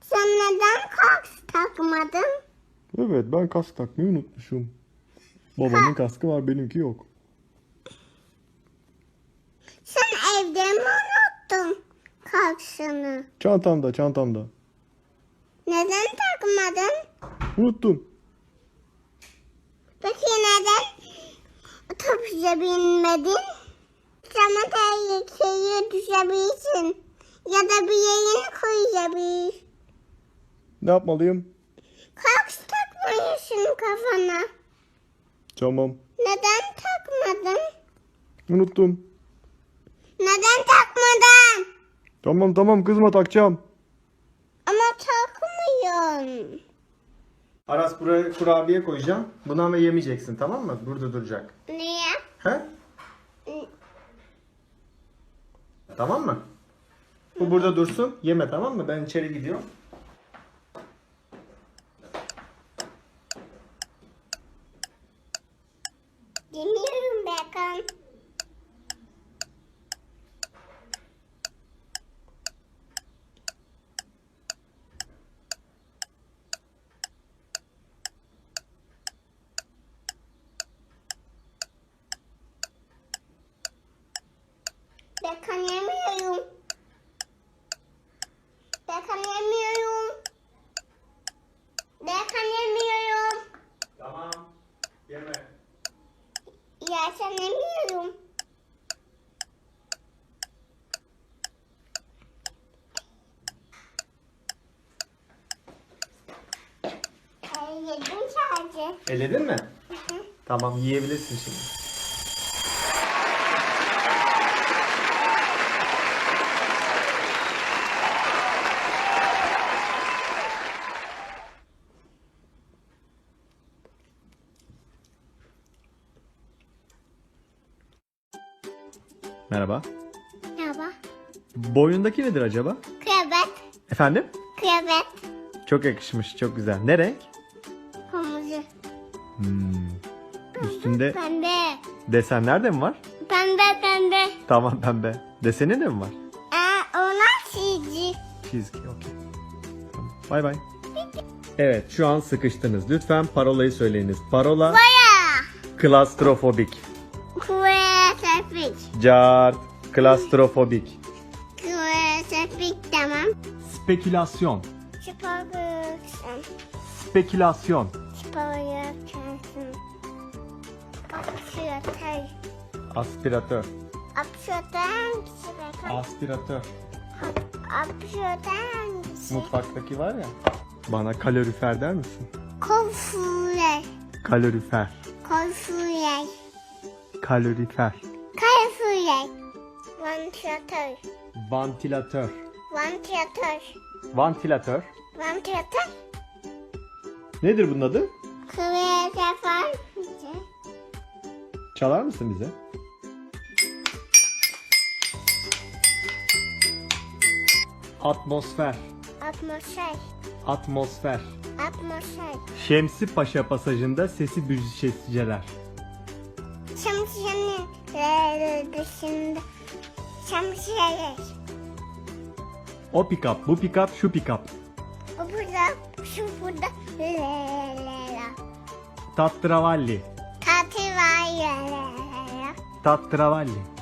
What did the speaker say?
Sen neden kask takmadın? Evet ben kask takmayı unutmuşum. Babamın kaskı var benimki yok. Sen evde mi unuttun kaskını? Çantamda çantamda. Neden takmadın? Unuttum. Peki neden otobüse binmedin? Sana tehlikeye düşebilirsin. Ya da bir yerini koyabilir. Ne yapmalıyım? Kask takmıyorsun kafana. Tamam. Neden takmadın? Unuttum. Neden takmadın? Tamam tamam kızma takacağım. Ama takmıyorsun. Aras buraya kurabiye koyacağım. Bunu ama yemeyeceksin tamam mı? Burada duracak. Niye? He? Tamam mı? Bu burada dursun. Yeme tamam mı? Ben içeri gidiyorum. Ay, yedim sadece. Eledin mi? Tamam yiyebilirsin şimdi. Merhaba. Merhaba. Boyundaki nedir acaba? Kıyafet. Efendim? Kıyafet. Çok yakışmış, çok güzel. Ne renk? Kırmızı. Hmm. Üstünde Pembe. desenler de mi var? Pembe pembe. Tamam pembe. Deseni de mi var? Aa, ona çizgi. Çizgi, okey. Tamam. Bay bay. Evet, şu an sıkıştınız. Lütfen parolayı söyleyiniz. Parola Baya. klastrofobik. Cart klastrofobik. Kıyafet tamam. Spekülasyon. Çıkarırsın. Spekülasyon. Aspiratör. Apşırtay hangisi be? Aspiratör. Apşırtay hangisi? Mutfaktaki var ya. Bana kalorifer der misin? Kofure. Kalorifer. Kofure. Kalorifer. Kofure. Vantilatör. Vantilatör. Vantilatör. Vantilatör. Vantilatör. Nedir bunun adı? Mı? Çalar mısın bize? Atmosfer. Atmosfer. Atmosfer. Atmosfer. Şemsi Paşa pasajında sesi büzüşesiceler. Şemsiyenin e, dışında şemsiyeler. O pikap, bu pikap, şu pikap. O burada, şu burada. Lelelele. Tatravalli. Tatil var lelelele. Tatravalli.